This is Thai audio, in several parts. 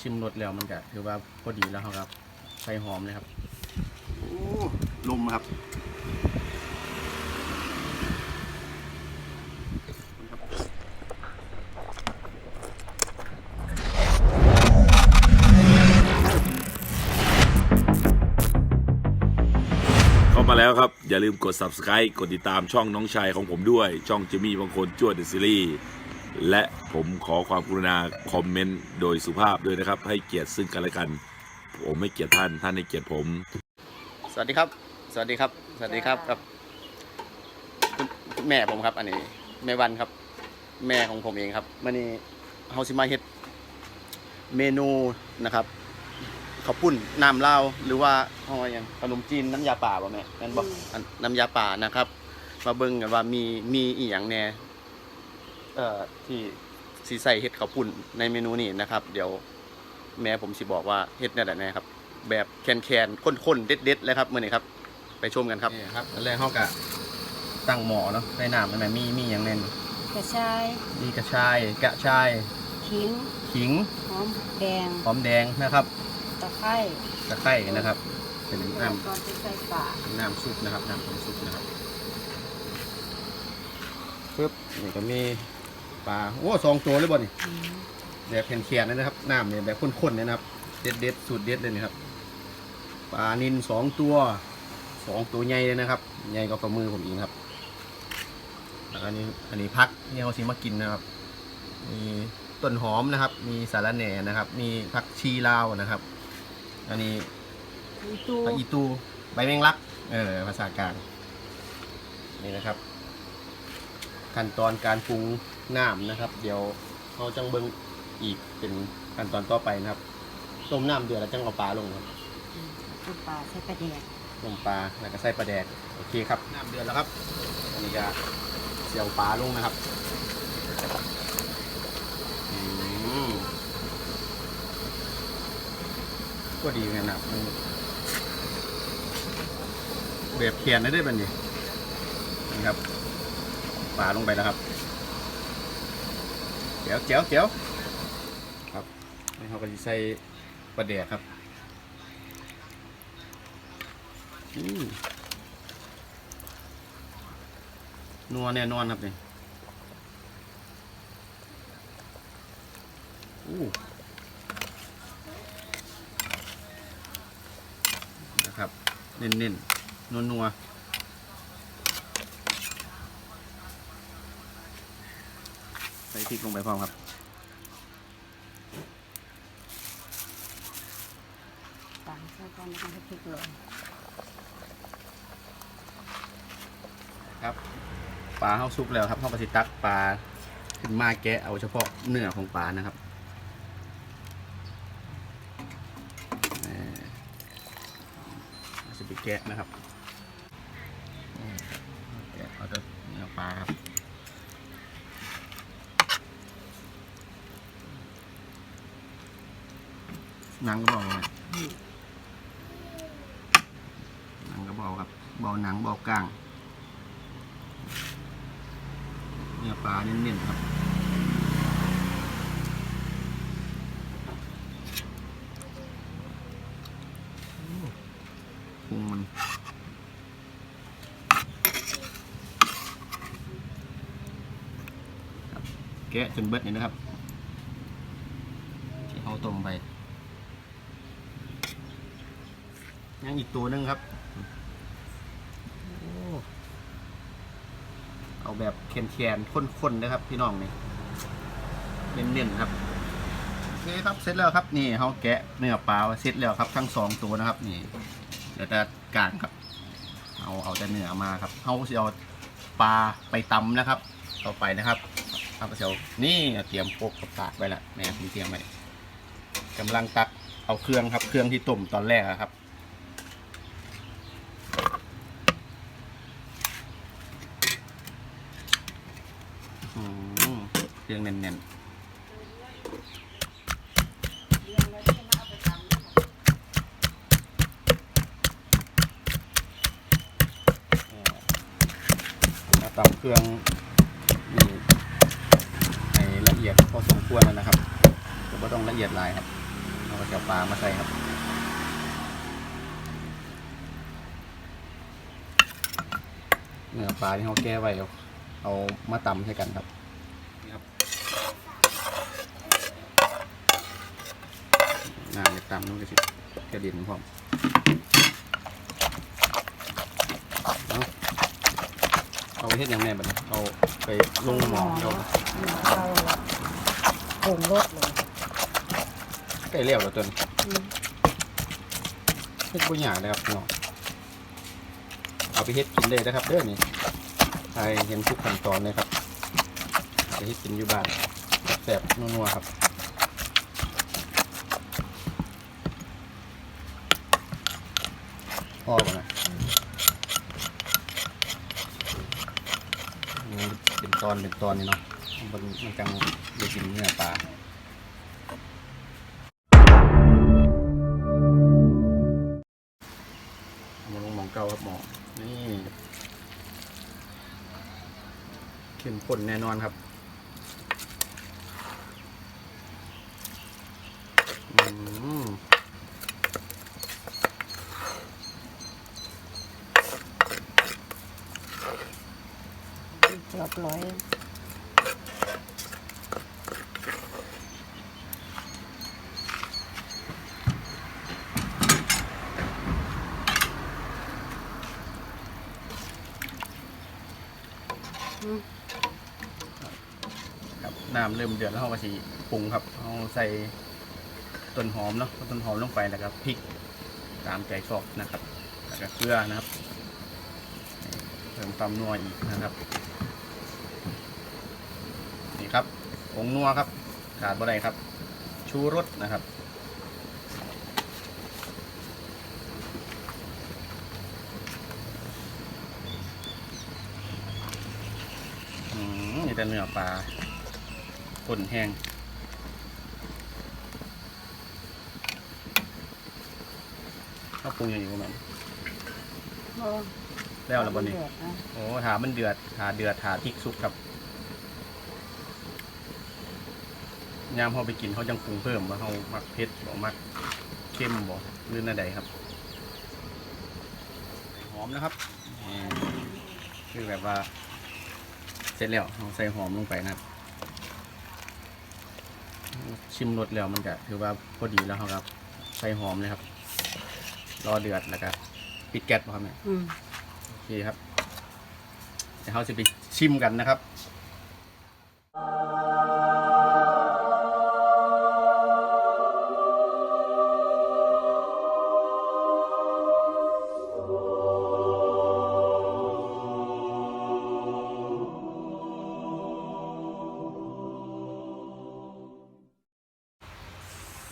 ชิมรสแล้วมันก็ถือว่าพอดีแล้วครับใส่หอมเลยครับโอ้ลมครับเข้ามาแล้วครับ อย่าลืมกด subscribe กดติดตามช่องน้องชายของผมด้วย ช่องจิมมี่บางคนจวดเดอะซีรีส์ และผมขอความกรุณาคอมเมนต์โดยสุภาพด้วยนะครับ ให้เกียรติซึ่งกันและกัน ผมไม่เกลียดท่านท่านให้เกียรติผม สวัสดีครับ สวัสดีครับ สวัสดีครับกับคุณคุณแม่ผมครับ อันนี้แม่วันครับ แม่ของผมเองครับมื่อนี้เฮาสิมาเฮ็ดเมนูนะครับข้าวปุ้นน้ำลาวหรือว่าเฮาว่าหยังขนมจีนน้ำยาป่าบ่แม่นั่นบ่อันน้ำยาป่านะครับ มาเบิ่งกันว่ามีมีอีหยังแหน่ เอ่อที่สิใส่เฮ็ดข้าวปุ้นในเมนูนี้นะครับ เดี๋ยวแม่ผมสิบอกว่าเฮ็ดแนวใดแน่ครับ แบบแคนๆข้นๆเด็ดๆเลยครับมื้อนี้ครับ ไปชมกันครับนี่ครับอันแรกเฮาก็ตั้งหม้อเนาะใส่น้ำใช่ไหมมีมีหยังแน่นกระชายมีกระชายกระชายขิงขิงหอมแดงหอมแดงนะครับตะไคร้ตะไคร้นะครับเป็นน้ก่อนจะใส่ปลาำน้ำซุปนะครับน้ำของซุปนะครับปึ๊บนี่ก็มี ปลาโอ้สองตัวเลยบ่นี่อืมแบบแข็งๆเลยนะครับน้ำเนี่ยแบบข้นๆเนี่ยนะครับเด็ดเด็ดๆสูตรเด็ดเลยนะครับปลานินสองตัวสองตัวใหญ่เลยนะครับใหญ่กว่าฝ่ามือผมเองครับแล้วก็อันนี้อันนี้พักที่เขาชิมากินนะครับ มีต้นหอมนะครับ มีสาระแหน่นะครับ มีผักชีลาวนะครับ อันนี้อีตูผักอีตูใบแมงลัก เออภาษากลางนี่นะครับ ขั้นตอนการปรุง น้ำนะครับ เดี๋ยวเราจังเบิงอีกเป็นขั้นตอนต่อไปนะครับ ต้มน้ำเดือดแล้วจังเอาปลาลงครับต้มปลาใส่ปลาแดงลงปลาแล้วก็ใส่ปลาแดกโอเคครับน้ำเดือดแล้วครับอันนี้ก็เสียวปลาลงนะครับอืมก็ดีเหมือนกันนะมันแบบเขียนได้ด้วยบันนี้นะครับปลาลงไปแล้วครับ เจียวเจียวเจียวครับนี่เขาก็จะใส่ปลาแดกครับอืมนัวแน่นอนครับนี่อู้นะครับเน้นๆนัวนัวๆใส่ พริกลงไปพร้อมครับปลาใส่ก่อนแล้วก็ให้พริกลงครับปลาเข้าซุปแล้วครับเข้ากระสิตักปลาขึ้นมาแกะเอาเฉพาะเนื้อของปลานะครับเอ่อเอาสิไปแกะนะครับอืมแกะเอาแต่เนื้อปลาครับ หนังก็บอกเลยหนังก็บอกครับเบาหนังเบากลางเนื้อปลาเน้นๆครับพุงมันแกะจนเบิดนี่นะครับ ที่เขาต้มไปยังอี กตัวหนึงครับ เอาแบบแคนๆข้นๆนะครับ พี่น้องนี่เน้นๆครับโอเคครับเสร็จแล้วครับนี่เขาแกะเนื้อปลาเสร็จแล้วครับทั้งสองตัวนะครับ นี่เดี๋ยวจะกางครับ เอาเอาแต่เนื้อมาครับเขาจะเอาปลาไปตำนะครับต่อไปนะครับครับเชียวนี่เตรียมโปกกับปากไว้ละแม่ผมเตรียมไว้กำลังตักเอาเครื่องครับ เครื่องที่ต้มตอนแรกครับ อืม เครื่องแน่นๆมาตำเครื่องนี่ให้ละเอียดพอสมควรแล้วนะครับแต่ว่ต้องละเอียดลายครับเราก็จะเอาปลามาใส่ครับเนื้อปลาที่เขาแก้ไว้เอามาตำใส่กันครับนี่ครับน้ำจะ ตำนู่นก็สิกระเด็นพร้อมเอาเอาไปเฮ็ดหยังไงบัดนี้เอาไปลงหม้อเราเราปรุงรสเลยใกล้เลี้ยวแล้วตัวนี้อืมเฮ็ดบ่ยากเลยครับพี่น้องเอาไปเฮ็ดกินได้นะครับเด้อนี่ใครเห็นทุกขั้นตอนเลยครับจะเฮ็ดกินอยู่บ้านแซ่บๆนัวๆครับ พ่อป่ะนะอืมเป็นตอนเป็นตอนนี่เนาะมันมันจังได้กินเนื้อปลาเอามาลงมองเก่าครับหมอนี่เข้มข้นแน่นอนครับอืม เกือบร้อย ครับ น้ำเริ่มเดือดแล้วเราก็สีปรุงครับเอาใส่ต้นหอมเนาะเอาต้นหอมลงไปแล้วก็พริกตามใจชอบนะครับแล้วก็เกลือนะครับเพิ่มความนัวอีกนะครับนี่ครับผงนัวครับขาดบ่ได้ครับ ชูรสนะครับอืมนี่แต่เนื้อปลา ป่นแห้งข้าวปรุงอย่างนี้ประมาณโอ้แล้วละบนนี้เดือดนะโอ้ถามันเดือดถาเดือดถาพริกซุปครับยามเขาไปกินเขาจังปรุงเพิ่มว่าเขามักเผ็ดบ่มักเข้มบ่หรือหน้าใดครับ หอมนะครับอืมคือแบบว่า เสร็จแล้วเราใส่หอมลงไปนะครับ ชิมรสแล้วมันก็ถือว่าพอดีแล้วครับ ใส่หอมเลยครับ รอเดือดแล้วก็ปิดแก๊สพร้อมเนี่ยอืมโอเคครับเดี๋ยวเราจะไปชิมกันนะครับ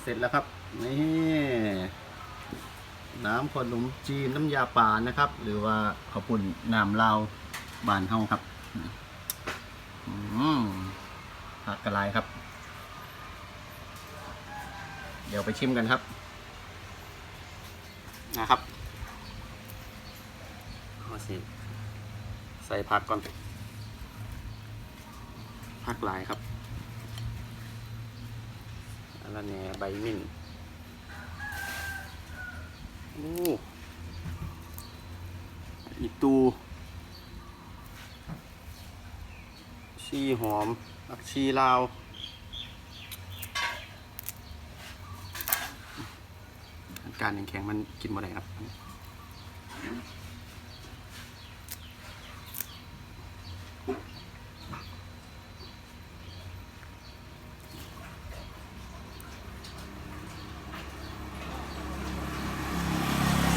เสร็จแล้วครับนี่น้ำขนมจีนน้ำยาป่านะครับ หรือว่าข้าวปุ่นน้ำลาวบานเฮาครับอืมผักกระไรครับ เดี๋ยวไปชิมกันครับ นะครับเอาสิใส่ผักก่อนผักลายครับ อันนั้นเนี่ยใบมิ่นโอ้อีตูชีหอมผักชีลาวการแข็งๆมันกินบ่ได้ครับ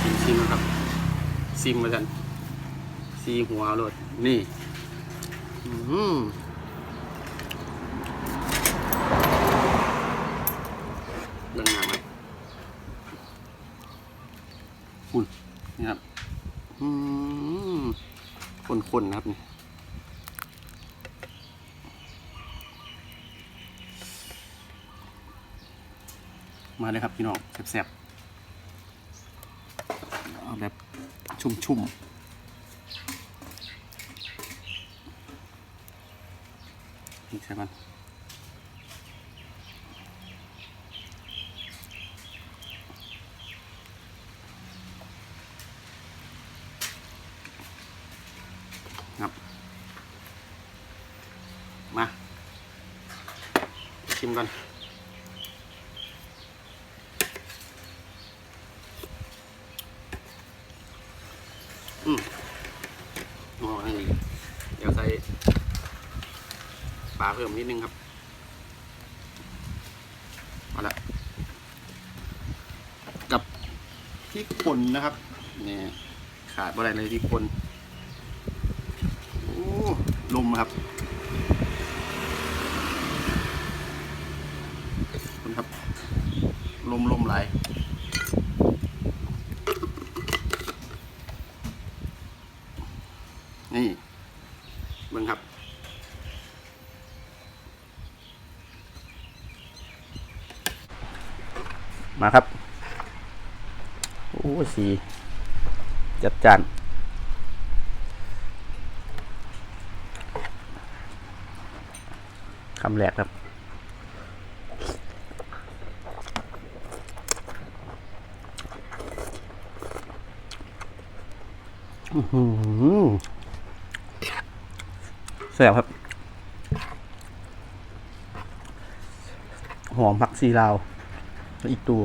ซิมซิมครับ ซิมมากันซีหัวรถนี่อืมเรื่องงานไหมอุ่นนี่ครับอืมคนๆนะครับนี่มาเลยครับพี่น้องแซ่บ ชุ่มๆนี่ใช่ไหมครับ มา ชิมกัน เพิ่มนิดนึงครับมาละกับพริกป่นนะครับนี่ขาดอะไรเลยพริกป่นโอ้ลมครับคุณครับลมลมไหลายนี่เบิ่งครับ มาครับ โอ้ สีจัดจานคำแรกครับแซ่บครับ หอมผักซีลาวแล้วอีกตัว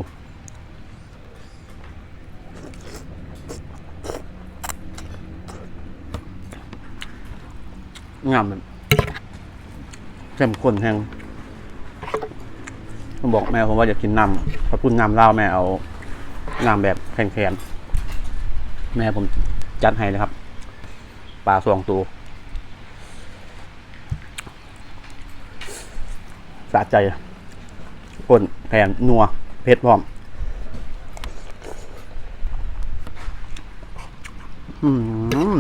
งามแบบเข้มข้นแห้งผมบอกแม่ผมว่าอยากกินน้ำพอพูดน้ำเล้าแม่เอาน้ำแบบแข็งๆแม่ผมจัดให้นะครับปลาสองตัวสะใจป่นแผ่นนัวเผ็ดพร้อม อืม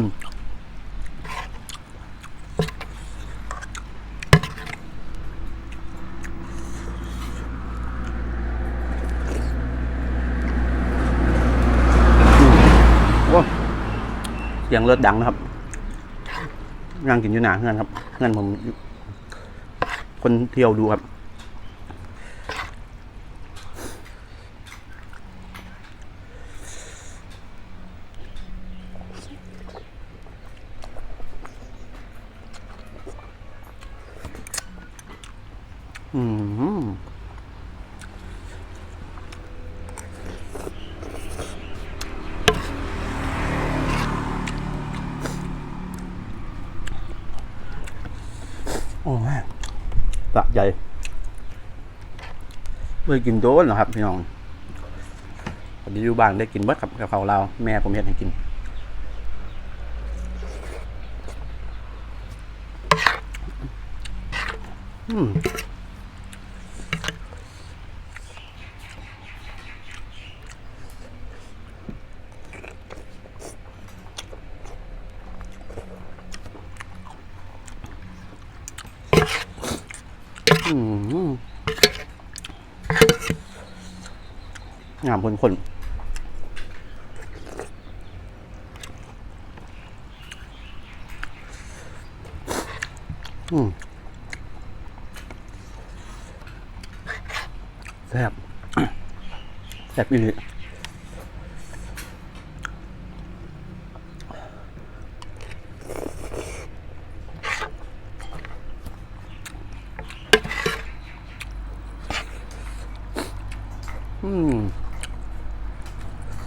โอ้ เสียงเลือดดังนะครับนั่งกินอยู่หนาเงื่อนครับเงื่อนผม คนเที่ยวดูครับ อืม โอ้ยสะใจเมื่อกินโดนเหรอครับพี่น้องพอดีอยู่บ้านได้กินเบิดกับกับเขาเราแม่ผมเห็นให้กินอืม งามคนคนแซ่บแซ่บอีห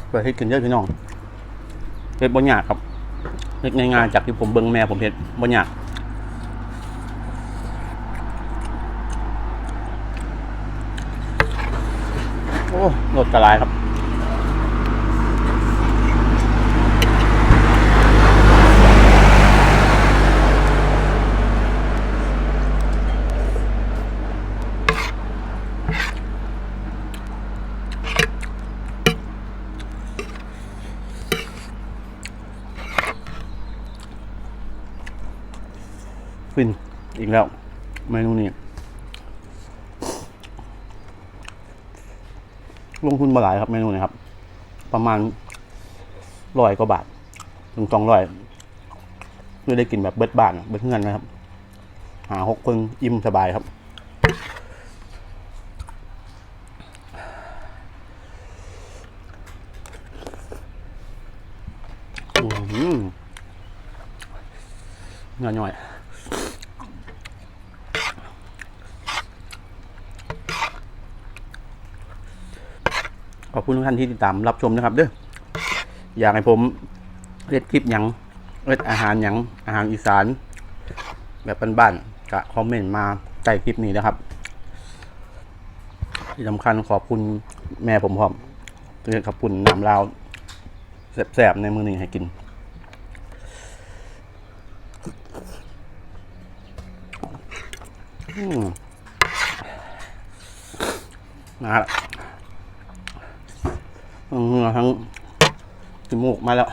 ไปให้กินเยอะพี่น้องเฮ็ดบ่ยากครับเฮ็ดง่ายๆจากที่ผมเบิ้งแม่ผมเฮ็ดบ่ยากโอ้รสกระลายครับ ฟินอีกแล้วเมนูนี้ลงทุนมาหลายครับเมนูนี้ครับ ประมาณร้อยกว่าบาท ถึงสองร้อยเพื่อได้กินแบบเบิดบ้านเบิดเงินนะครับ หาหกคนอิ่มสบายครับอืมนหน่อย ขอบ คุณทุกท่านที่ติดตามรับชมนะครับ เด้ออยากให้ผมเล่นคลิปหยังเล่นอาหารหยังอาหารอีสาน แบบบ้านๆก็คอมเมนต์มาใต้คลิปนี้นะครับที่สำคัญขอบคุณแม่ผมพร้อมที่ขอบคุณน้ำลาวแสบๆ ในมือหนี้ให้กิน อืมมาละทั้ง เหงื่อทั้งจมูกมาแล้ว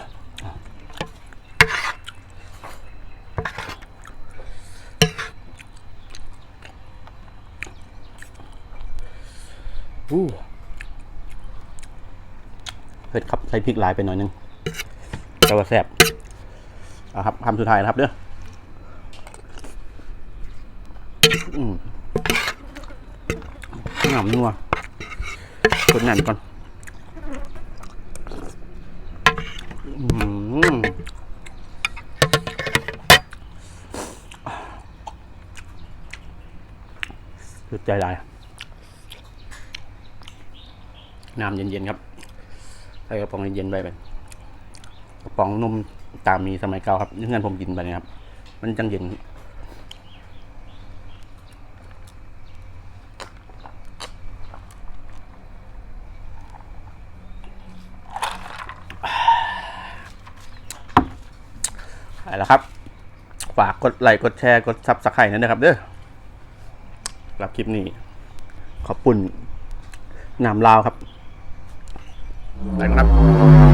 อู้เผ็ดครับ ใส่พริกหลายไปหน่อยนึงแต่ว่าแซ่บเอาครับคำสุดท้ายนะครับเด้อหนำนัวกดแน่นก่อนอืม สุดใจหลาย น้ำเย็นๆครับใส่กระป๋องเย็นๆไปเป็นกระป๋องนมตามมีสมัยเก่าครับนี่เงินผมกินไปนะครับ มันจังเย็น ไปแล้วครับ ฝากกดไลค์กดแชร์กดซับสไครต์นั่นนะครับ เด้อสำหรับคลิปนี้ ขอบคุณนำลาวครับไปครับ